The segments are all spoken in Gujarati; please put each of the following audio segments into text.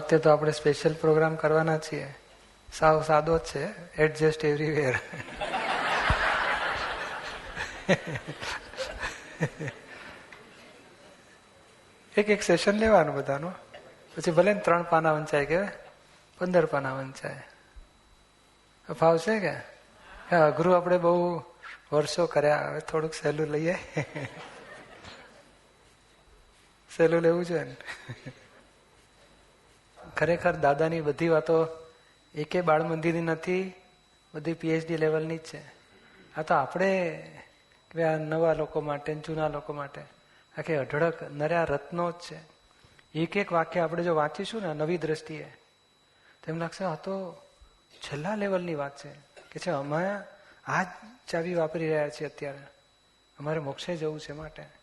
વખતે તો આપણે સ્પેશિયલ પ્રોગ્રામ કરવાના છીએ. સાવ સાદો જ છે. એડજસ્ટ એવરીવેર એક એક સેશન લેવાનું બધાનું. પછી ભલે ને ત્રણ પાના વંચાય કે પંદર પાના વંચાય. ફાવશે કે? અઘરું આપણે બહુ વર્ષો કર્યા. હવે થોડુંક સહેલું લઈએ. સહેલું લેવું છે ને. ખરેખર દાદાની બધી વાતો એકે બાળ મંદિરની નથી, બધી પીએચડી લેવલની જ છે. આ તો આપણે આ નવા લોકો માટે, જૂના લોકો માટે. આખી અઢળક નર્યા રત્નો જ છે. એક એક વાક્ય આપણે જો વાંચીશું ને નવી દ્રષ્ટિએ તેમ લાગશે આ તો છેલ્લા લેવલની વાત છે. કે છે, અમે આ જ ચાવી વાપરી રહ્યા છીએ અત્યારે. અમારે મોક્ષે જવું છે માટે.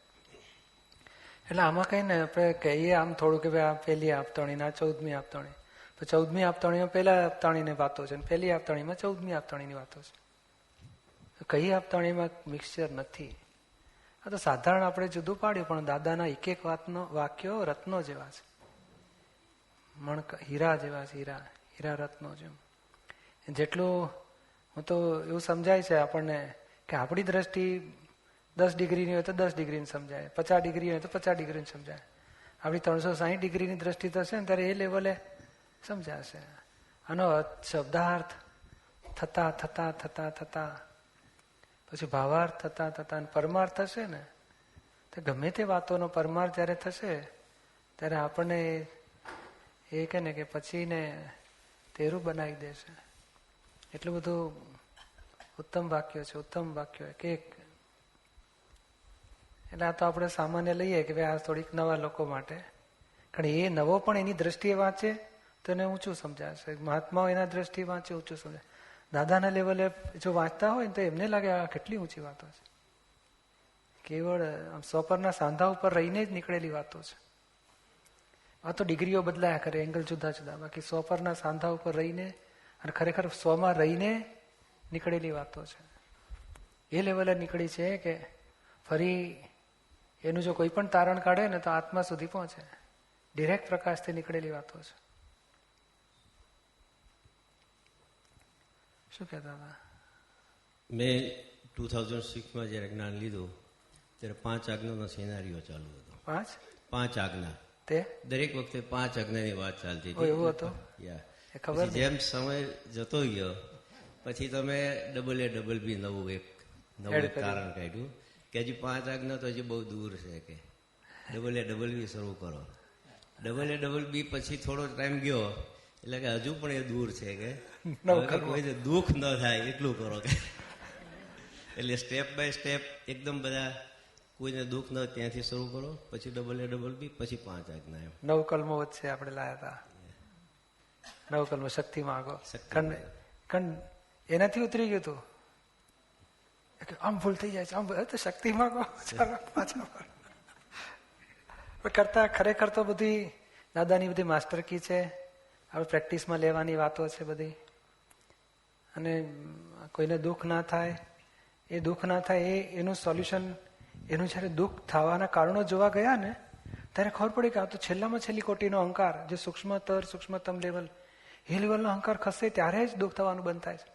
એટલે આમાં કઈ ને, આપણે કહીએ આમ થોડું કે ભાઈ આ પહેલી આપતણી આ ચૌદમી આપતણી તો ચૌદમી આપતણીમાં પહેલા આપતાણીની વાતો છે પહેલી આપતણીમાં ચૌદમી આપતણીની વાતો છે. કઈ આપતણીમાં મિક્સચર નથી? આ તો સાધારણ આપણે જુદું પાડ્યું, પણ દાદાના એક એક વાતનો, વાક્યો રત્નો જેવા છે. મણક, હીરા જેવા છે, હીરા હીરા રત્નો જેમ. જેટલું હું તો એવું સમજાય છે આપણને કે આપણી દ્રષ્ટિ દસ ડિગ્રીની હોય તો દસ ડિગ્રીને સમજાય. પચાસ ડિગ્રી હોય તો પચાસ ડિગ્રીને સમજાય. આપણી ત્રણસો સાહીઠ ડિગ્રીની દ્રષ્ટિ થશે ને, ત્યારે એ લેવલે સમજાશે. આનો શબ્દાર્થ થતા થતા થતા થતા. પછી ભાવાર્થ થતા થતા પરમાર્થ થશે ને, તો ગમે તે વાતોનો પરમાર્થ જ્યારે થશે, ત્યારે આપણને એ કે ને કે પછી ને તેરું બનાવી દેશે. એટલું બધું ઉત્તમ વાક્ય છે, ઉત્તમ વાક્ય કે એટલે આ તો આપણે સામાન્ય લઈએ કે ભાઈ આ થોડીક નવા લોકો માટે. કારણ એ નવો પણ એની દ્રષ્ટિએ વાંચે, તો એને ઊંચું સમજાશે. મહાત્માઓ એના દ્રષ્ટિએ વાંચે, ઊંચું સમજાય. દાદાના લેવલે જો વાંચતા હોય તો એમને લાગે આ કેટલી ઊંચી વાતો છે. કેવળ સોપરના સાંધા ઉપર રહીને જ નીકળેલી વાતો છે. આ તો ડિગ્રીઓ બદલાયા કરે, એંગલ જુદા જુદા. બાકી સોપરના સાંધા ઉપર રહીને અને ખરેખર સોમાં રહીને નીકળેલી વાતો છે. એ લેવલે નીકળી છે કે ફરી એનું જો કોઈ પણ તારણ કાઢે ને તો આત્મા સુધી પહોંચે. ડિરેક્ટ પ્રકાશથી નીકળેલી વાતો છે. શું કહેતા હતા? મેં ટુ થાઉઝન્ડ સિક્સમાં જ્યારે જ્ઞાન લીધું ત્યારે પાંચ આજ્ઞાનો સિનારીઓ ચાલુ હતો. પાંચ? પાંચ આજ્ઞા. તે? દરેક વખતે પાંચ આજ્ઞાની વાત ચાલતી હતી. એવું હતું? ખબર જેમ સમય જતો ગયો પછી તમે ડબલ એ ડબલ બી નવું એક નવું. કારણ કાઢ્યું. કે હજી પાંચ આજ્ઞા તો હજી બહુ દૂર છે કે. ડબલ એ ડબલ બી શરૂ કરો. ડબલ એ ડબલ બી પછી થોડો ટાઈમ ગયો એટલે કે હજુ પણ એ દૂર છે કે. નવું હવે કે કરવું. કોઈને દુઃખ ન થાય એટલું કરો કે. એટલે સ્ટેપ બાય સ્ટેપ એકદમ બધા કોઈને દુઃખ ન ત્યાંથી શરૂ કરો પછી ડબલ એ ડબલ બી પછી પાંચ આજ્ઞા એમ. નવ કલમો વચ્ચે આપણે લાયા હતા નવ કલમો શક્તિ માંગો ખંડ ખંડ એનાથી ઉતરી ગયું તું? આમ ભૂલ થઈ જાય છે. આમ તો શક્તિ માંગો પાછા. કરતા ખરેખર તો બધી દાદાની બધી માસ્ટર કી છે. હવે પ્રેક્ટિસમાં લેવાની વાતો છે બધી. અને કોઈને દુઃખ ના થાય, એ દુઃખ ના થાય, એ એનું સોલ્યુશન, એનું જ્યારે દુઃખ થવાના કારણો જોવા ગયા ને, ત્યારે ખબર પડી કે આ તો છેલ્લામાં છેલ્લી કોટીનો અહંકાર, જે સૂક્ષ્મતર સૂક્ષ્મતમ લેવલ એ લેવલનો અહંકાર ખસે ત્યારે જ દુઃખ થવાનું બંધ થાય છે.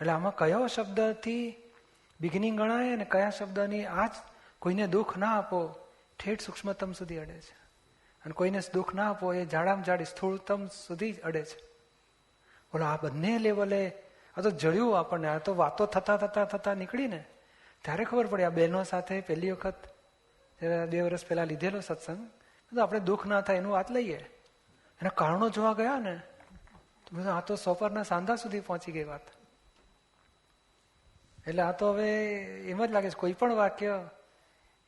એટલે આમાં કયો શબ્દથી બિગિનિંગ ગણાય અને કયા શબ્દની આ જ કોઈને દુઃખ ના આપો, ઠેઠ સૂક્ષ્મતમ સુધી અડે છે. અને કોઈને દુઃખ ના આપો, એ જાડામાં જાડી સ્થૂળતમ સુધી જ અડે છે. બોલો, આ બંને લેવલે આ તો જળ્યું આપણને, આ તો વાતો થતા થતા થતા નીકળીને. ત્યારે ખબર પડી, આ બહેનો સાથે પહેલી વખત બે વર્ષ પહેલા લીધેલો સત્સંગ તો આપણે દુઃખ ના થાય, એનું વાત લઈએ. એના કારણો જોવા ગયા ને આ તો સોપરના સાંધા સુધી પહોંચી ગઈ વાત. એટલે આ તો હવે એમ જ લાગે છે, કોઈ પણ વાક્ય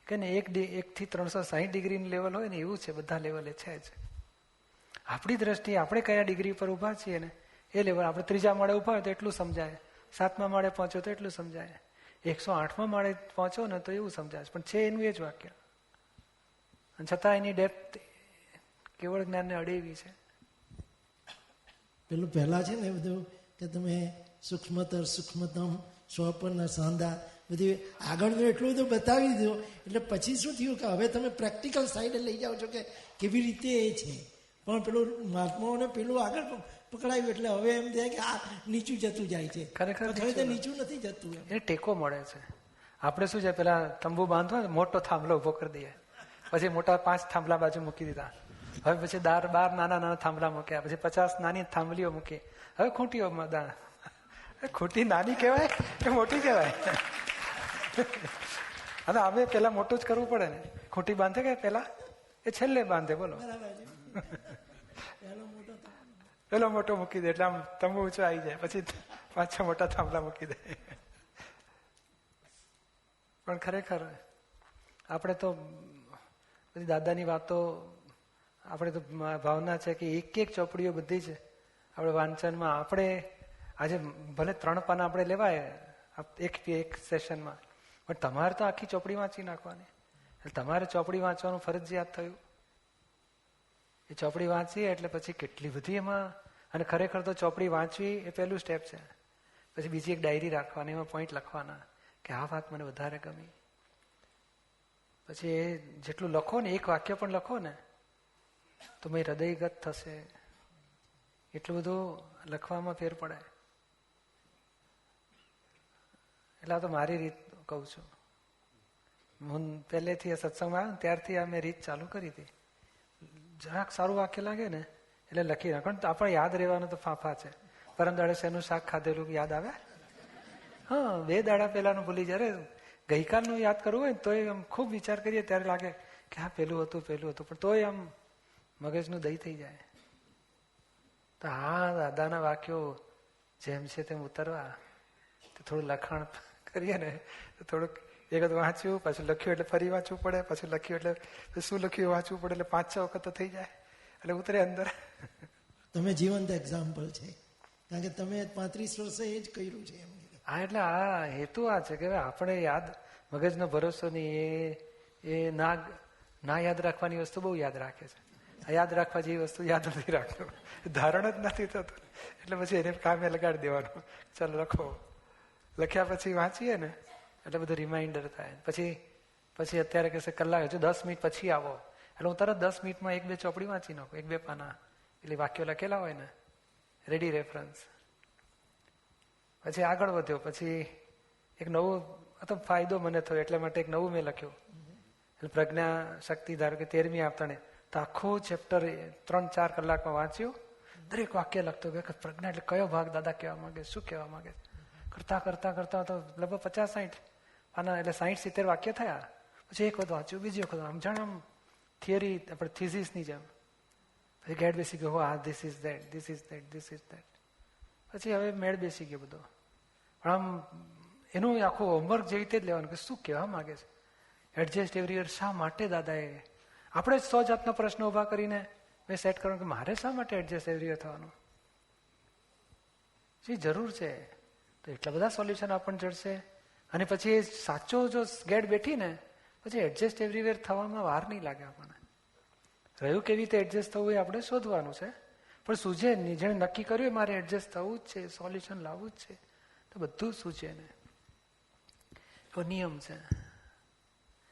કે ને એક એકથી ત્રણસો સાહીઠ ડિગ્રીનું લેવલ હોય ને એવું છે, બધા લેવલે છે જ. આપણી દ્રષ્ટિએ આપણે કયા ડિગ્રી પર ઊભા છીએ ને, એ લેવલ આપણે ત્રીજા માળે ઊભા હોય તો એટલું સમજાય. સાતમા માળે પહોંચો તો એટલું સમજાય. એકસો આઠમા માળે પહોંચો ને તો એવું સમજાય પણ છે એનું એ જ વાક્ય. અને છતાં એની ડેપ્થ કેવળ જ્ઞાનને અડેવી છે. પેલું પહેલા છે ને બધું કે તમે સૂક્ષ્મતર સૂક્ષ્મતમ સ્વપરના સાંધા બધી આગળનું એટલું બધું બતાવી દીધું. એટલે પછી શું થયું કે હવે તમે પ્રેક્ટિકલ સાઈડે લઈ જાઓ છો કે કેવી રીતે એ છે? પણ પેલું મહાત્માઓને પેલું આગળ પકડાયું એટલે હવે એમ થાય કે આ નીચું જતું જાય છે. ખરેખર નીચું નથી. જતું એમ. એ ટેકો મળે છે. આપણે શું છે પેલા તંબુ બાંધવા ને મોટો થાંભલો ઊભો કરી દઈએ. પછી મોટા પાંચ થાંભલા બાજુ મૂકી દીધા. હવે પછી દાર બાર નાના નાના થાંભલા મૂક્યા. પછી પચાસ નાની થાંભલીઓ મૂકી. હવે ખૂંટીઓ દાણા. ખૂંટી નાની કહેવાય કે મોટી કહેવાય? અને અમે પેલા મોટું જ કરવું પડે ને. ખોટી બાંધે કે પેલા? એ છેલ્લે બાંધે, બોલો. પેલો મોટો મૂકી દે, એટલે આમ તંબુ ઊંચો આવી જાય. પછી પાંચ છ મોટા થાંભલા મૂકી દે. પણ ખરેખર આપણે તો બધી દાદાની વાતો, આપણે તો ભાવના છે કે એક એક ચોપડીઓ બધી છે. આપણે વાંચનમાં આપણે આજે ભલે ત્રણ પાના આપણે લેવાય એક એક સેશનમાં. પણ તમારે તો આખી ચોપડી વાંચી નાખવાની. એટલે તમારે ચોપડી વાંચવાનું ફરજિયાત થયું. એ ચોપડી વાંચી, એટલે પછી કેટલી બધી એમાં, અને ખરેખર તો ચોપડી વાંચવી એ પહેલું સ્ટેપ છે. પછી બીજી એક ડાયરી રાખવાની, એમાં પોઈન્ટ લખવાના, કે આ વાત મને વધારે ગમી. પછી એ જેટલું લખો ને, એક વાક્ય પણ લખો ને, તો મેં હૃદયગત થશે. એટલું બધું લખવામાં ફેર પડે એટલે તો મારી રીત કહું છું. હું પહેલેથી સત્સંગમાં આવ્યો ત્યારથી આ મેં રીત ચાલુ કરી હતી. જરાક સારું વાક્ય લાગે ને એટલે લખી નાખો. પણ આપણે યાદ રહેવાનું તો ફાંફા છે. પરમ દાડે શાક ખાધેલું યાદ આવે? હા, બે દાડા પહેલાનું ભૂલી જ્યારે ગઈકાલનું યાદ કરવું હોય ને તોય આમ ખૂબ વિચાર કરીએ ત્યારે લાગે કે હા પેલું હતું પેલું હતું. પણ તોય આમ મગજનું દહી થઈ જાય. તો હા, દાદાના વાક્યો જેમ છે તેમ ઉતરવા. થોડું લખાણ કરીએ ને તો થોડુંક એક વખત વાંચ્યું પછી લખ્યું એટલે ફરી વાંચવું પડે પછી લખ્યું એટલે શું લખ્યું વાંચવું પડે એટલે પાંચ છ વખત તો થઈ જાય. એટલે ઉતરે અંદર. તમે જીવંત એક્ઝામ્પલ છે. કારણ કે તમે પાંત્રીસ વર્ષે એ જ કર્યું છે એમ. હા એટલે આ હેતુ આ છે કે આપણે યાદ મગજનો ભરોસો નહીં એ એ ના ના યાદ રાખવાની વસ્તુ બહુ યાદ રાખે છે. આ યાદ રાખવા જેવી વસ્તુ યાદ નથી રાખતો. ધારણ જ નથી થતું. એટલે પછી એને કામે લગાડી દેવાનું. ચાલો લખો લખ્યા પછી વાંચીએ ને, એટલે બધું રિમાઇન્ડર થાય. પછી પછી અત્યારે કહેશે, કલાક, હજુ દસ મિનિટ પછી આવો. એટલે હું તરત દસ મિનિટમાં એક બે ચોપડી વાંચી નાખું, એક બે પાના. એટલે વાક્યો લખેલા હોય ને રેડી રેફરન્સ પછી આગળ વધ્યો, પછી એક નવું તો ફાયદો મને થયો, એટલા માટે એક નવું મેં લખ્યું. એટલે પ્રજ્ઞા શક્તિ ધારો કે તેરમી આપતાને તો આખું ચેપ્ટર ત્રણ ચાર કલાકમાં વાંચ્યું. દરેક વાક્ય લખતો, કે પ્રજ્ઞા એટલે કયો ભાગ દાદા કહેવા માંગે, શું કહેવા માંગે? કરતા કરતા કરતા તો લગભગ પચાસ સાઠ આના એટલે સાહીઠ સિત્તેર વાક્ય થયા. પછી એક વખત વાંચ્યું બીજી વખત આમ જાણે આમ થિયરી આપણે થિસિસની જેમ. પછી ગેટ બેસી ગયો, હો this is that this is that this is that પછી હવે મેળ બેસી ગયો બધો. પણ આમ એનું આખું હોમવર્ક જેવી રીતે જ લેવાનું કે શું કહેવા માંગે છે? એડજસ્ટ એવરી યર શા માટે દાદાએ? આપણે જ સો જાતનો પ્રશ્ન ઊભા કરીને મેં સેટ કરવાનું કે મારે શા માટે એડજસ્ટ એવરી યર થવાનું? જે જરૂર છે? તો એટલા બધા સોલ્યુશન આપણને જડશે? અને પછી સાચો જો ગેડ બેઠી ને પછી એડજસ્ટ એવરીવેર થવામાં વાર નહીં લાગે આપણને. રહ્યું કેવી રીતે એડજસ્ટ થવું એ આપણે શોધવાનું છે. પણ સૂજે નહીં. જેણે નક્કી કર્યું મારે એડજસ્ટ થવું જ છે સોલ્યુશન લાવવું જ છે. તો બધું સૂચે ને. તો નિયમ છે.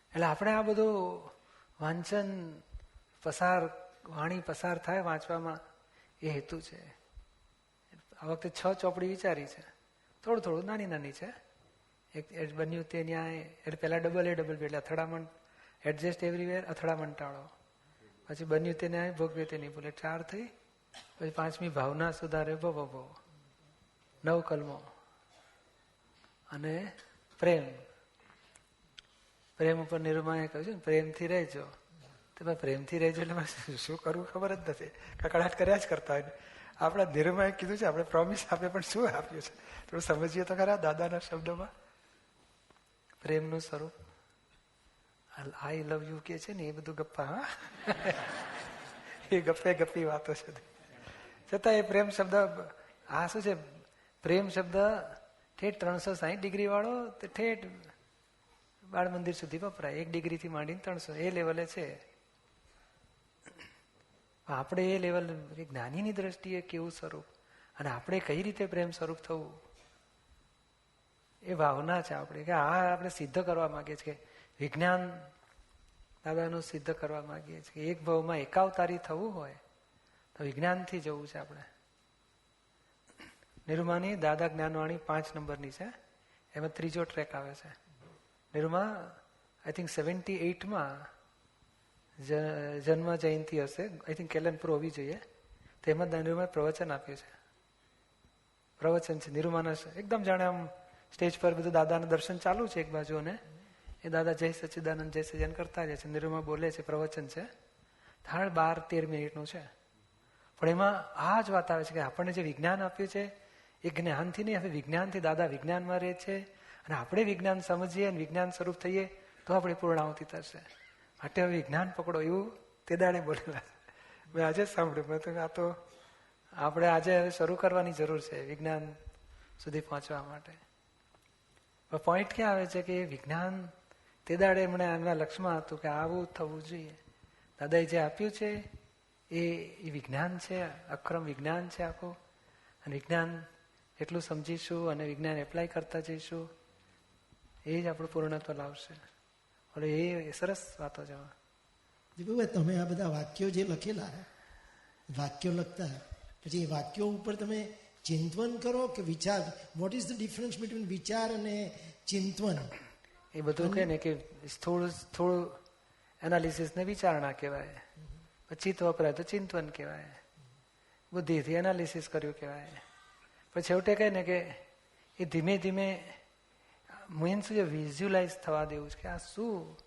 એટલે આપણે આ બધું વાંચન, પસાર, વાણી પસાર થાય વાંચવામાં એ હેતુ છે. આ વખતે છ ચોપડી વિચારી છે. થોડું થોડું નાની નાની છે. એક બન્યું તે ત્યાં એટલે ડબલ એ ડબલ એટલે અથડામણ એડજસ્ટ એવરીવેર અથડામણ ટાળો. પછી બન્યું તે ન્યાય, ભોગવે તે નહીં ભૂલે. ચાર થઈ. પછી પાંચમી ભાવના સુધારે ભવો ભવો નવ કલમો. અને પ્રેમ. પ્રેમ ઉપર નિર્માએ કહ્યું છે ને, પ્રેમથી રહેજો. તો પ્રેમથી રહેજો એટલે શું કરવું ખબર જ નથી. કકડાટ કર્યા જ કરતા હોય આપણા નિર્માએ કીધું છે, આપણે પ્રોમિસ આપે, પણ શું આપ્યું છે? થોડું સમજીએ તો ખરા દાદાના શબ્દોમાં? પ્રેમનું સ્વરૂપ. આઈ લવ યુ કે છે ને, એ બધું ગપ્પા, હા? એ ગપ્પે ગપ્પી વાતો છે. છતાં એ પ્રેમ શબ્દ, આ શું છે? પ્રેમ શબ્દ ઠેઠ ત્રણસો સાહીઠ ડિગ્રી વાળો ઠેઠ બાળ મંદિર સુધી વપરાય. એક ડિગ્રીથી માંડીને ત્રણસો. એ લેવલે છે. આપણે એ લેવલ જ્ઞાનીની દ્રષ્ટિએ કેવું સ્વરૂપ? અને આપણે કઈ રીતે પ્રેમ સ્વરૂપ થવું? એ ભાવના છે આપણે કે આ આપણે સિદ્ધ કરવા માંગીએ છીએ વિજ્ઞાન દાદાનું સિદ્ધ કરવા માંગીએ છીએ એક ભાવમાં એકાવતારી થવું હોય તો વિજ્ઞાનથી જવું છે આપણે. નિરૂમાની દાદા જ્ઞાનવાણી પાંચ નંબરની છે. એમાં ત્રીજો ટ્રેક આવે છે. નિરૂમા આઈ થિંક સેવન્ટી એઇટમાં જન્મ જયંતિ હશે. આઈ થિંક કેલેન્ડર હોવી જોઈએ. તેમાં નિરૂમાએ પ્રવચન આપ્યું છે. પ્રવચન છે નિરૂમાના એકદમ જાણે આમ સ્ટેજ પર બધું દાદાના દર્શન ચાલુ છે એક બાજુ અને એ દાદા જય સચ્ચિદાનંદ જય સજન કરતા જાય છે. નિરૂમા બોલે છે, પ્રવચન છે. થાળ બાર તેર મિનિટનું છે. પણ એમાં આ જ વાત આવે છે કે આપણને જે વિજ્ઞાન આપ્યું છે, એ જ્ઞાનથી નહીં હવે વિજ્ઞાનથી દાદા વિજ્ઞાનમાં રહે છે. અને આપણે વિજ્ઞાન સમજીએ અને વિજ્ઞાન સ્વરૂપ થઈએ, તો આપણી પૂર્ણાવતી થશે. માટે હવે વિજ્ઞાન પકડો એવું તે દાડે બોલેલા. મેં આજે સાંભળ્યું. મેં આ તો આપણે આજે હવે શરૂ કરવાની જરૂર છે વિજ્ઞાન સુધી પહોંચવા માટે. પોઈન્ટ ક્યાં આવે છે કે વિજ્ઞાન તે દાડે એમણે એમના લક્ષ્યમાં હતું કે આવું થવું જોઈએ. દાદાએ જે આપ્યું છે, એ એ વિજ્ઞાન છે, અક્રમ વિજ્ઞાન છે આખું. અને વિજ્ઞાન એટલું સમજીશું અને વિજ્ઞાન એપ્લાય કરતા જઈશું, એ જ આપણું પૂર્ણત્વ લાવશે. એટલે એ સરસ વાતો જવા દીપકભાઈ તમે આ બધા વાક્યો જે લખેલા વાક્યો લખતા પછી એ વાક્યો ઉપર તમે ચિંતવન કરો કે વિચાર what is the difference between વિચાર અને ચિંતવન? એ બધું કહે ને કે થોડું થોડું એનાલિસિસ ને વિચારણા કહેવાય. પછી તો વપરાય તો ચિંતવન કહેવાય. બુદ્ધિથી એનાલિસિસ કર્યું કહેવાય. પછી છેવટે કહે ને કે એ ધીમે ધીમે મેન શું છે વિઝ્યુલાઇઝ થવા દેવું છે કે આ શું?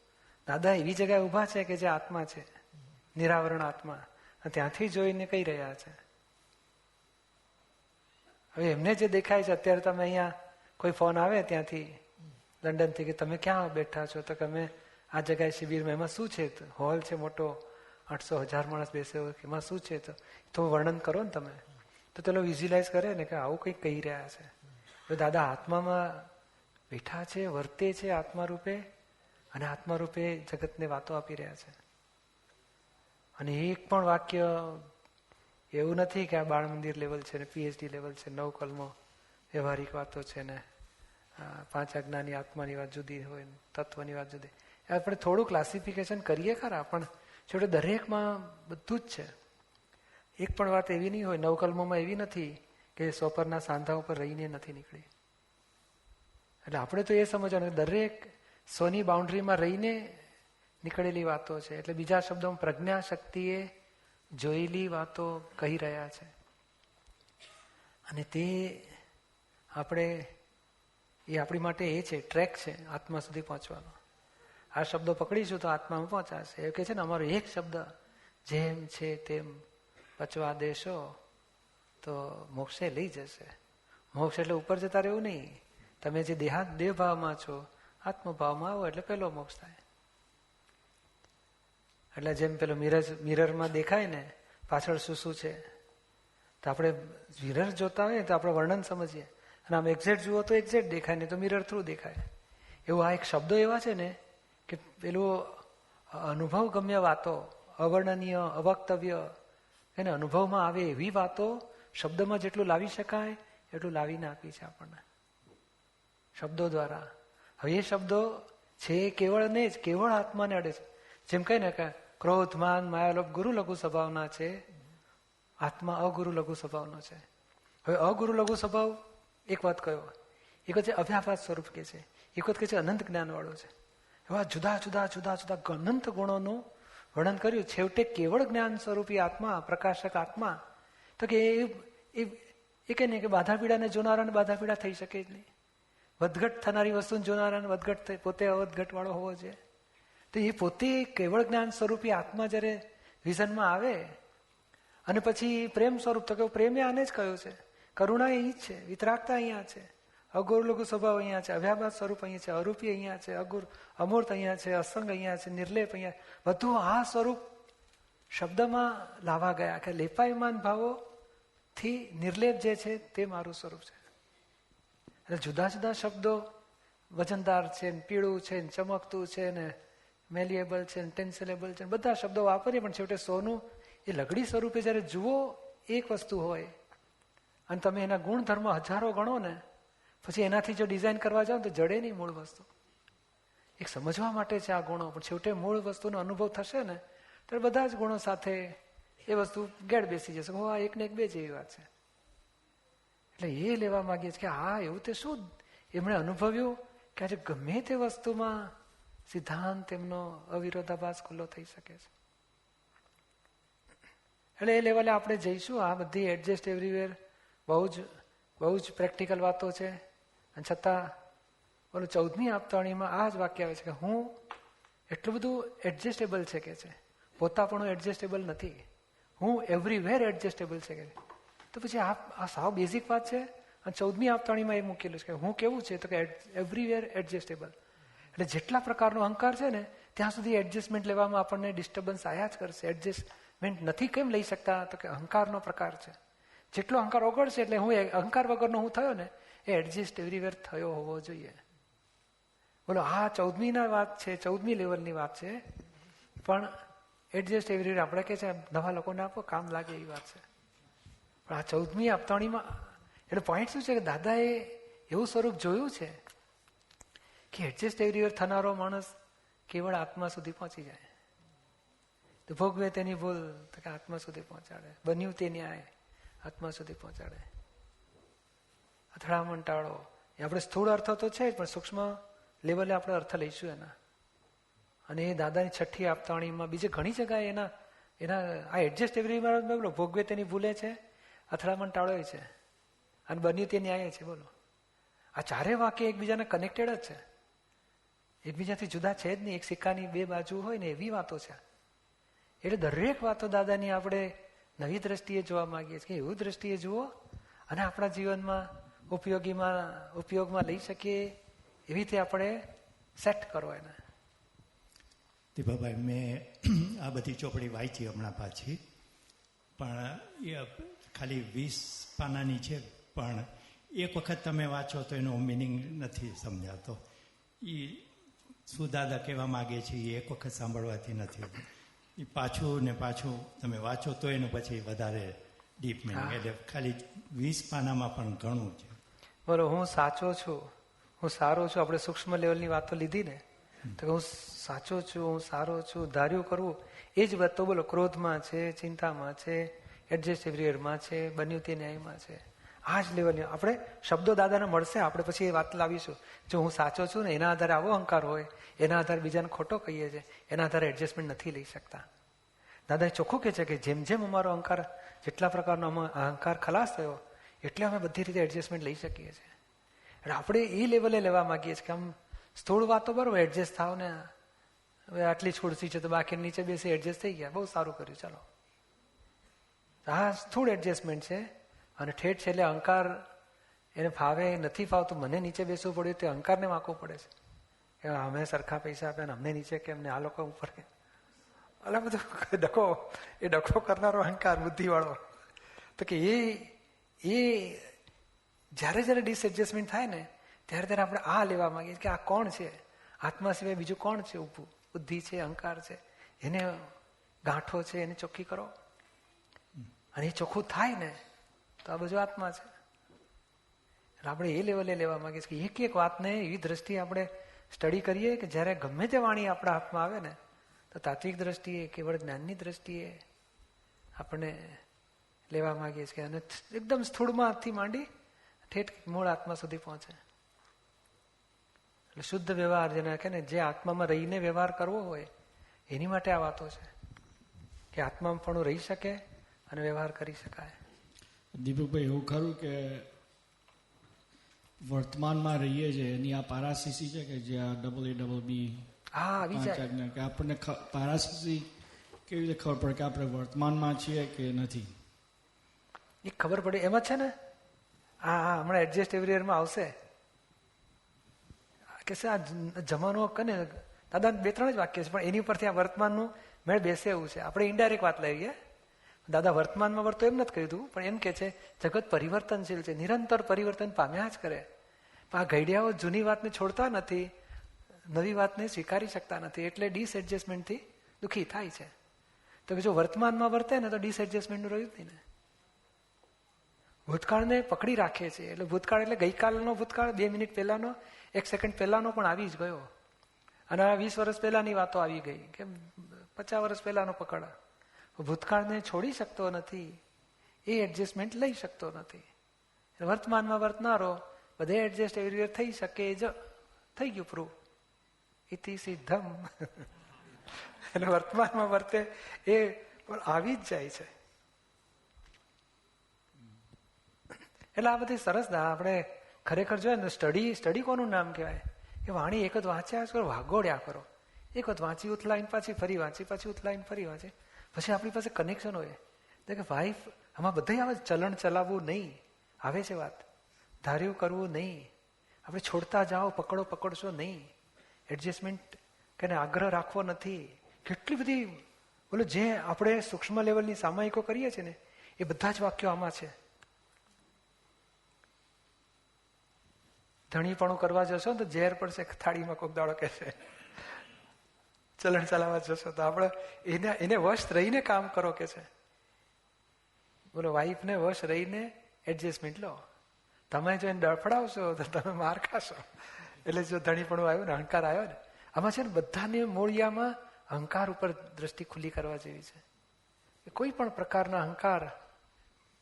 દાદા એવી જગ્યાએ ઊભા છે કે જે આત્મા છે. નિરાવરણ આત્મા. ત્યાંથી જોઈને કહી રહ્યા છે. હવે એમને જે દેખાય છે, અત્યારે તમે અહીંયા કોઈ ફોન આવે ત્યાંથી લંડનથી કે તમે ક્યાં બેઠા છો? તો કે અમે આ જગ્યાએ શિબિરમાં, એમાં શું છે? હોલ છે મોટો, આઠસો હજાર માણસ બેસે એમાં શું છે? તો તો વર્ણન કરો ને તમે. તો તેનો વિઝ્યુલાઇઝ કરે ને કે આવું કંઈક કહી રહ્યા છે. દાદા આત્મામાં બેઠા છે, વર્તે છે આત્મા રૂપે અને આત્મા રૂપે જગતને વાતો આપી રહ્યા છે. અને એક પણ વાક્ય એવું નથી કે આ બાળ મંદિર લેવલ છે ને પીએચડી લેવલ છે, નવ કલમો વ્યવહારિક વાતો છે ને પાંચ આજ્ઞાની આત્માની વાત જુદી હોય તત્વની વાત જુદી. આપણે થોડું ક્લાસિફિકેશન કરીએ ખરા, પણ છેવટે દરેકમાં બધું જ છે. એક પણ વાત એવી નહીં હોય નવકલ્મોમાં એવી નથી કે સોપરના સાંધા ઉપર રહીને નથી નીકળી. એટલે આપણે તો એ સમજવાનું દરેક સોની બાઉન્ડ્રીમાં રહીને નીકળેલી વાતો છે. એટલે બીજા શબ્દોમાં પ્રજ્ઞા શક્તિએ જોયેલી વાતો કહી રહ્યા છે. અને તે આપણે, એ આપણી માટે એ છે, ટ્રેક છે, આત્મા સુધી પહોંચવાનો. આ શબ્દો પકડીશું તો આત્મામાં પહોંચાશે. એ કે છે ને, અમારો એક શબ્દ, જેમ છે તેમ પચવા દેશો, તો મોક્ષે લઈ જશે. મોક્ષ એટલે ઉપર જતા રહેવું નહીં. તમે જે દેહાત દેહ ભાવમાં છો, આત્મભાવમાં આવો એટલે પેલો મોક્ષ થાય. એટલે જેમ પેલો મિરર મિરરમાં દેખાય ને, પાછળ શું શું છે? તો આપણે મિરર જોતા હોઈએ તો આપણે વર્ણન સમજીએ. અને આમ એક્ઝેક્ટ જુઓ તો એક્ઝેક્ટ દેખાય, નહીં તો મિરર થ્રુ દેખાય. એવું આ એક શબ્દો એવા છે ને કે પેલું અનુભવ ગમ્ય વાતો, અવર્ણનીય, અવક્તવ્ય, એને અનુભવમાં આવે એવી વાતો શબ્દમાં જેટલું લાવી શકાય, એટલું લાવીને આપી છે આપણને. શબ્દો દ્વારા. હવે એ શબ્દો છે કેવળ ને જ, કેવળ આત્માને અડે છે. જેમ કહે ને કે ક્રોધ, માન માયાલોભ ગુરુ લઘુ સ્વભાવના છે. આત્મા અગુરુ લઘુ સ્વભાવનો છે. હવે અગુરુ લઘુ સ્વભાવ, એક વાત કયો એક વાત અભ્યાભાત સ્વરૂપ કે છે. એક વખત કે છે અનંત જ્ઞાન વાળો છે. એવા જુદા જુદા જુદા જુદા અનંત ગુણોનું વર્ણન કર્યું. છેવટે કેવળ જ્ઞાન સ્વરૂપી આત્મા, પ્રકાશક આત્મા. તો કે એ એ કે નહીં કે બાધા પીડાને જોનારાને બાધા પીડા થઈ શકે જ નહીં. વધઘટ થનારી વસ્તુને જોનારાને વધઘટ પોતે અવધઘટ વાળો હોવો જોઈએ. તો એ પોતે કેવળ જ્ઞાન સ્વરૂપી આત્મા જ્યારે વિઝનમાં આવે, અને પછી પ્રેમ સ્વરૂપ, તો કે પ્રેમે આને જ કહ્યું છે. કરુણા અહીં જ છે, વિતરાગતા અહીંયા છે. અગુર લઘુ સ્વભાવ અહીંયા છે અભ્યાભાસ સ્વરૂપ અહીંયા છે, અરૂપી અહીંયા છે, અગુર અમૂર્ત અહીંયા છે, અસંગ અહીંયા છે, નિર્લેપ અહીંયા. બધું આ સ્વરૂપ શબ્દમાં લાવવા ગયા કે લેપાયમાન ભાવો થી નિર્લેપ જે છે તે મારું સ્વરૂપ છે. એટલે જુદા જુદા શબ્દો વજનદાર છે ને પીળું છે ને ચમકતું છે ને મેલિએબલ છે ને ટેન્સેલેબલ છે બધા શબ્દો વાપરીએ, પણ છેવટે સોનું એ લગડી સ્વરૂપે જ્યારે જુઓ, એક વસ્તુ હોય અને તમે એના ગુણધર્મ હજારો ગણો ને, પછી એનાથી જો ડિઝાઇન કરવા જાઓ તો જડે નહીં મૂળ વસ્તુ. એક સમજવા માટે છે આ ગુણો, પણ છેવટે મૂળ વસ્તુનો અનુભવ થશે ને, ત્યારે બધા જ ગુણો સાથે એ વસ્તુ ગેડ બેસી જશે. હો આ એક ને એક બે જેવી વાત છે. એટલે એ લેવા માંગીએ છીએ કે હા, એવું તે શું એમણે અનુભવ્યું કે આજે ગમે તે વસ્તુમાં સિદ્ધાંત એમનો અવિરોધાભાસ ખુલ્લો થઈ શકે છે. એટલે એ લેવલે આપણે જઈશું, આ બધી એડજસ્ટ એવરીવેર બહુ જ બહુ જ પ્રેક્ટિકલ વાતો છે. અને છતાં બોલો ચૌદમી આપતાણીમાં આ જ વાક્ય આવે છે કે હું એટલું બધું એડજસ્ટેબલ છે કે છે. પોતા પણ એડજસ્ટેબલ નથી. હું એવરીવેર એડજસ્ટેબલ છે કે છે. તો પછી આ આ સાવ બેઝિક વાત છે? અને ચૌદમી આપતાણીમાં એ મૂકેલું છે કે હું કેવું છે? તો કે એવરીવેર એડજસ્ટેબલ એટલે જેટલા પ્રકારનો અહંકાર છે ને, ત્યાં સુધી એડજસ્ટમેન્ટ લેવામાં આપણને ડિસ્ટર્બન્સ આયા જ કરશે. એડજસ્ટમેન્ટ નથી કેમ લઈ શકતા? તો કે અહંકારનો પ્રકાર છે. જેટલો અહંકાર ઓગળશે એટલે હું અહંકાર વગરનો હું થયો ને, એ એડજસ્ટ એવરીવેર થયો હોવો જોઈએ. બોલો હા ચૌદમીના વાત છે, ચૌદમી લેવલની વાત છે. પણ એડજસ્ટ એવરીવેર આપણે કે છે, નવા લોકોને આપો, કામ લાગે એવી વાત છે. પણ આ ચૌદમી આપતાણીમાં એટલે પોઈન્ટ શું છે કે દાદાએ એવું સ્વરૂપ જોયું છે કે એડજસ્ટ એવરીવેર થનારો માણસ કેવળ આત્મા સુધી પહોંચી જાય. તો ભોગવે તેની ભૂલ તો કે આત્મા સુધી પહોંચાડે. બન્યું તે ન્યાય, આત્મા સુધી પહોંચાડે. અથડામણ ટાળો. એ આપણે સ્થૂળ અર્થ તો છે પણ સૂક્ષ્મ લેવલે આપણે અર્થ લઈશું એના. અને એ દાદાની છઠ્ઠી આપતાણીમાં બીજે ઘણી જગ્યાએ એના એના, આ એડજસ્ટ એવરી ભોગવે તેની ભૂલે છે. અથડામણ ટાળો છે. અને બન્યું તે ન્યાય છે, બોલો. આ ચારે વાક્ય એકબીજાને કનેક્ટેડ જ છે. એકબીજાથી જુદા છે જ નહીં. એક સિક્કાની બે બાજુ હોય ને એવી વાતો છે. એટલે દરેક વાતો દાદાની આપણે નવી દ્રષ્ટિએ જોવા માંગીએ છીએ. એવું દ્રષ્ટિએ જુઓ અને આપણા જીવનમાં ઉપયોગીમાં, ઉપયોગમાં લઈ શકીએ એવી રીતે આપણે સેટ કરો એને. દીપાભાઈ, મેં આ બધી ચોપડી વાંચી હમણાં પાછી. પણ એ ખાલી વીસ પાનાની છે પણ એક વખત તમે વાંચો તો એનો મિનિંગ નથી સમજાતો. એ શું દાદા કહેવા માગે છે એ એક વખત સાંભળવાથી નથી એ પાછું ને પાછું તમે વાંચો તો એનું પછી વધારે ડીપ મિનિંગ એટલે ખાલી વીસ પાનામાં પણ ઘણું છે. બરો હું સાચો છું હું સારો છું આપણે સૂક્ષ્મ લેવલની વાતો લીધી ને તો હું સાચો છું હું સારો છું ધાર્યું કરવું એ જ વાતો બોલો ક્રોધમાં છે ચિંતામાં છે એડજસ્ટ એવરીયરમાં છે, બન્યું તે ન્યાયમાં છે. આ જ લેવલની આપણે શબ્દો દાદાને મળશે, આપણે પછી એ વાત લાવીશું. જો હું સાચો છું ને એના આધારે આવો અહંકાર હોય, એના આધારે બીજાને ખોટો કહીએ છીએ એના આધારે એડજસ્ટમેન્ટ નથી લઈ શકતા. દાદાએ ચોખ્ખું કહે છે કે જેમ જેમ અમારો અહંકાર જેટલા પ્રકારનો અહંકાર ખલાસ થયો, એટલે અમે બધી રીતે એડજસ્ટમેન્ટ લઈ શકીએ છીએ. એટલે આપણે એ લેવલે લેવા માંગીએ છીએ કે આમ સ્થૂળ વાતો બરોબર એડજસ્ટ થાવ ને. હવે આટલી છોડસી છે તો બાકી નીચે બેસી એડજસ્ટ થઈ ગયા. બહુ સારું કર્યું. ચાલો. હા સ્થૂળ એડજસ્ટમેન્ટ છે. અને ઠેઠ છેલ્લે અહંકાર એને ફાવે, નથી ફાવતું, મને નીચે બેસવું પડ્યું, તે અહંકારને વાંકવું પડે છે. કે અમે સરખા પૈસા આપ્યા ને અમને નીચે કેમ ને આ લોકો ઉપર? અલા બધું ડખો, એ ડખો કરનારો અહંકાર બુદ્ધિવાળો. તો કે એ એ જ્યારે જ્યારે ડિસએડજસ્ટમેન્ટ થાય ને, ત્યારે ત્યારે આપણે આ લેવા માંગીએ કે આ કોણ છે? આત્મા સિવાય બીજું કોણ છે? ઊભું બુદ્ધિ છે, અહંકાર છે. એને ગાંઠો છે, એને ચોખ્ખી કરો. અને એ ચોખ્ખું થાય ને, તો આ બધું આત્મા છે. આપણે એ લેવલે લેવા માંગીએ છીએ એક એક વાતને એવી દ્રષ્ટિએ આપણે સ્ટડી કરીએ કે જ્યારે ગમે તે વાણી આપણા હાથમાં આવે ને, તો તાત્વિક દ્રષ્ટિએ કેવળ જ્ઞાનની દ્રષ્ટિએ આપણે લેવા માંગીએ છીએ અને એકદમ સ્થૂળમાંથી માંડી ઠેઠ મૂળ આત્મા સુધી પહોંચે. એટલે શુદ્ધ વ્યવહાર જેને કહે ને, જે આત્મામાં રહીને વ્યવહાર કરવો હોય, એની માટે આ વાતો છે. કે આત્મામાં પણ રહી શકે અને વ્યવહાર કરી શકાય. દીપકભાઈ એવું ખરું કે વર્તમાનમાં રહીએ છીએ એની આ પારાસીસી છે કે જે આ ડબલ એ ડબલ બી હા આવી જાય. કે આપણને પારાસીસી કેવી રીતે ખબર પડે કે આપણે વર્તમાનમાં છીએ કે નથી? એ ખબર પડે એમાં છે ને? હા હા હમણાં એડજસ્ટ એવરી માં આવશે. કે છે આ જમાનો કને દાદા બે ત્રણ જ વાક્ય છે પણ એની ઉપરથી આ વર્તમાનનું મેળ બેસે એવું છે. આપણે ઇન્ડાયરેક્ટ વાત લઈએ. દાદા વર્તમાનમાં વર્તો એમ નથી કહ્યું પણ એમ કે છે, જગત પરિવર્તનશીલ છે, નિરંતર પરિવર્તન પામ્યા જ કરે. પણ આ ઘડિયાઓ જૂની વાતને છોડતા નથી, નવી વાતને સ્વીકારી શકતા નથી, એટલે ડિસએડજસ્ટમેન્ટથી દુઃખી થાય છે. તો જો વર્તમાનમાં વર્તે ને તો ડિસએડજસ્ટમેન્ટનું રહ્યું જ નહીં ને. ભૂતકાળને પકડી રાખે છે, એટલે ભૂતકાળ એટલે ગઈકાલનો ભૂતકાળ, બે મિનિટ પહેલાનો, એક સેકન્ડ પહેલાનો પણ આવી જ ગયો. અને આ વીસ વર્ષ પહેલાની વાતો આવી ગઈ કે પચાસ વર્ષ પહેલાનો પકડ. ભૂતકાળને છોડી શકતો નથી. એ એડજસ્ટમેન્ટ લઈ શકતો નથી. વર્તમાનમાં વર્તનારો બધે એડજસ્ટ એવી રીતે થઈ શકે જ, થઈ ગયું પ્રૂવ ઇતિ સિદ્ધમ. એટલે વર્તમાનમાં વર્તે એ પણ આવી જ જાય છે. એટલે આ બધી સરસ ના આપણે ખરેખર જોઈએ ને સ્ટડી સ્ટડી કોનું નામ કહેવાય? કે વાણી એક જ વાંચ્યા કરો વાગોડ્યા કરો. એક જ વાંચી ઉથલાઈને પાછી ફરી વાંચી, પાછી ઉથલાઈને ફરી વાંચી. પછી આપણી પાસે કનેક્શન હોય. કે વાઈફ આમાં બધા આવે ચલણ ચલાવવું નહીં. આવે છે વાત. ધાર્યું કરવું નહીં. આપણે છોડતા જાઓ, પકડો, પકડશો નહીં. એડજસ્ટમેન્ટ કે આગ્રહ રાખવો નથી. કેટલી બધી, બોલો જે આપણે સૂક્ષ્મ લેવલની સામાયિકો કરીએ છીએ ને, એ બધા જ વાક્યો આમાં છે. ધણીપણું કરવા જશો તો ઝેર પડશે, થાળીમાં કોક દાડો કહેશે. ચલણ ચલાવવા જશો તો આપણે એને એને વશ રહીને કામ કરો કે છે? બોલો વાઈફને વશ રહીને એડજસ્ટમેન્ટ લો. તમે જો એને ડફડાવશો તો તમે માર ખાશો. એટલે જો ધણીપણું આવ્યું ને, અહંકાર આવ્યો ને, આમાં છે ને બધાની મૂળિયામાં અહંકાર ઉપર દ્રષ્ટિ ખુલ્લી કરવા જેવી છે. કોઈ પણ પ્રકારના અહંકાર,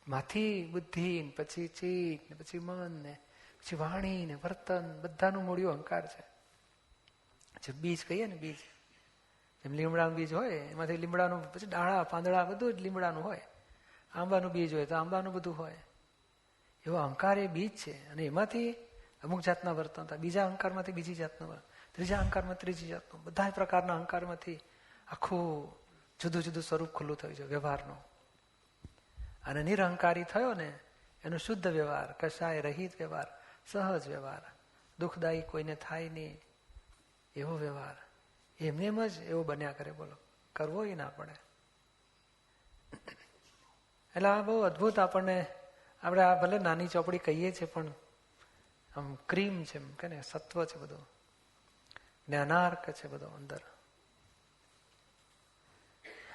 માથી, બુદ્ધિ પછી ચિત્ત ને પછી મન ને પછી વાણી ને વર્તન, બધાનું મૂળિયું અહંકાર છે. જે બીજ કહીએ ને બીજ જેમ લીમડાનું બીજ હોય, એમાંથી લીમડાનું પછી ડાળા, પાંદડા, બધું જ લીમડાનું હોય. આંબાનું બીજ હોય તો આંબાનું બધું હોય. એવો અહંકાર એ બીજ છે અને એમાંથી અમુક જાતના વર્તન થાય. બીજા અહંકારમાંથી બીજી જાતનું ત્રીજા અહંકારમાં ત્રીજી જાતનું. બધા પ્રકારના અહંકારમાંથી આખું જુદું જુદું સ્વરૂપ ખુલ્લું થયું છે, વ્યવહારનું. અને નિરહંકારી થયો ને, એનો શુદ્ધ વ્યવહાર, કશાય રહિત વ્યવહાર, સહજ વ્યવહાર. દુઃખદાયી કોઈને થાય નહીં. એવો વ્યવહાર. એમને એમ જ એવો બન્યા કરે, બોલો. કરવો એ ના પડે. એટલે આ બહુ અદભુત આપણને, આપણે આ ભલે નાની ચોપડી કહીએ છીએ, પણ આમ ક્રીમ છે, એમ કે ને, સત્વ છે બધું. જ્ઞાનાર્ક છે બધો અંદર.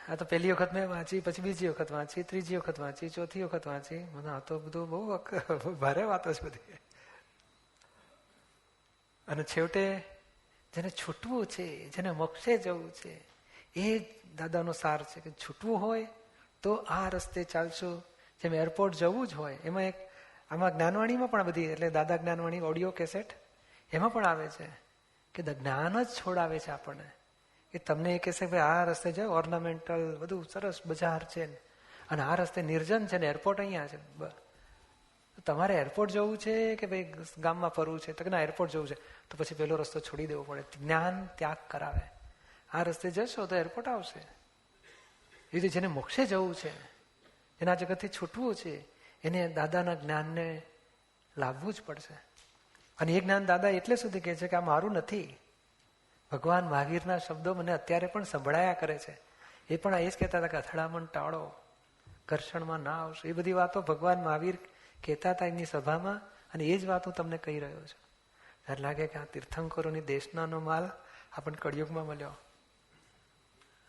આ તો પહેલી વખત મેં વાંચી, પછી બીજી વખત વાંચી, ત્રીજી વખત વાંચી, ચોથી વખત વાંચી. મને આ તો બધું બહુ ભારે વાતો છે બધી. અને છેવટે જેને છૂટવું છે, જેને મોક્ષે જવું છે, એ દાદાનો સાર છે કે છૂટવું હોય તો આ રસ્તે ચાલશો. જેમ એરપોર્ટ જવું જ હોય, એમાં એક આમાં જ્ઞાનવાણીમાં પણ બધી, એટલે દાદા જ્ઞાનવાણી ઓડિયો કેસેટ, એમાં પણ આવે છે કે જ્ઞાન જ છોડાવે છે આપણને. કે તમને એ કહેશે ભાઈ આ રસ્તે જાઓ ઓર્નામેન્ટલ બધું સરસ બજાર છે. અને આ રસ્તે નિર્જન છે ને એરપોર્ટ અહીંયા છે. તમારે એરપોર્ટ જવું છે કે ભાઈ ગામમાં ફરવું છે? તો કે ના એરપોર્ટ જવું છે. તો પછી પેલો રસ્તો છોડી દેવો પડે. જ્ઞાન ત્યાગ કરાવે. આ રસ્તે જશો તો એરપોર્ટ આવશે. એ રીતે જેને મોક્ષે જવું છે એના જગતથી છૂટવું છે, એને દાદાના જ્ઞાનને લાવવું જ પડશે. અને એ જ્ઞાન દાદા એટલે સુધી કહે છે કે આ મારું નથી. ભગવાન મહાવીરના શબ્દો મને અત્યારે પણ સંભળાયા કરે છે. એ પણ એ જ કહેતા હતા કે અથડામણ ટાળો, ઘર્ષણમાં ના આવશો. એ બધી વાતો ભગવાન મહાવીર કહેતા હતા એમની સભામાં અને એ જ વાત હું તમને કહી રહ્યો છું. ત્યારે લાગે કે આ તીર્થંકરોની દેશનાનો માલ આપણને કળિયુગમાં મળ્યો.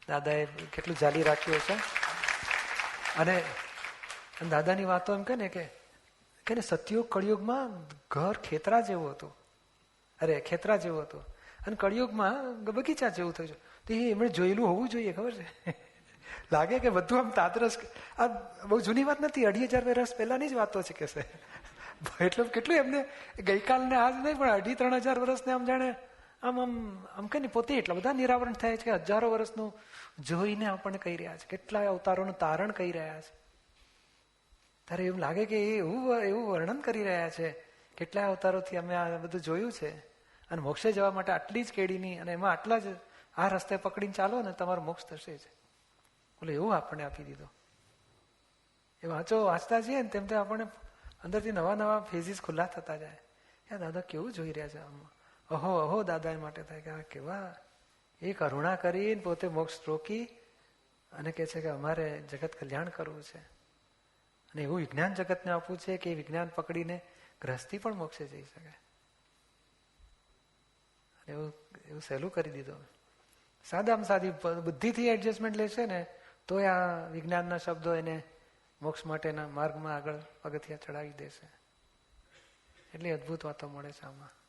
દાદાએ કેટલું જાલી રાખ્યું છે અને દાદાની વાતો એમ કે ને કે સતયુગ કળિયુગમાં ઘર ખેતરા જેવું હતું. અરે, ખેતરા જેવું હતું. અને કળિયુગમાં બગીચા જેવું થયું તો એ એમણે જોયેલું હોવું જોઈએ, ખબર છે? લાગે કે બધું આમ તાદરસ આ બહુ જૂની વાત નથી, અઢી હજાર વર્ષ પહેલાની જ વાતો છે કે છે એટલે કેટલું એમને ગઈકાલને આજ નહીં, પણ અઢી ત્રણ હજાર વર્ષને આમ જાણે આમ આમ આમ કે ને પોતે એટલા બધા નિરાવરણ થાય છે કે હજારો વર્ષનું જોઈને આપણને કહી રહ્યા છે. કેટલા અવતારોનું તારણ કહી રહ્યા છે. ત્યારે એવું લાગે કે એવું એવું વર્ણન કરી રહ્યા છે. કેટલા અવતારોથી અમે આ બધું જોયું છે. અને મોક્ષે જવા માટે આટલી જ કેડીની અને એમાં આટલા જ આ રસ્તે પકડીને ચાલો ને, તમારો મોક્ષ થશે જ. બોલે, એવું આપણને આપી દીધો. એ વાંચો, વાંચતા જઈએ ને તેમ તેમ આપણને અંદરથી નવા નવા ફેઝિસ ખુલ્લા થતા જાય. યા દાદા, કેવું જોઈ રહ્યા છે આમાં? અહો અહો, દાદા માટે થાય કે, આ કેવા? એ કરુણા કરીને પોતે મોક્ષ રોકી અને કહે છે કે, અમારે જગત કલ્યાણ કરવું છે. અને એવું વિજ્ઞાન જગતને આપવું છે કે એ વિજ્ઞાન પકડીને ગ્રહસ્થી પણ મોક્ષે જઈ શકે. એવું એવું સહેલું કરી દીધું. સાદામાં સાદી બુદ્ધિથી એડજસ્ટમેન્ટ લેશે ને તો આ વિજ્ઞાનના શબ્દો એને મોક્ષ માટેના માર્ગમાં આગળ પગથિયા ચડાવી દેશે. એટલી અદભુત વાતો મળે છે આમાં.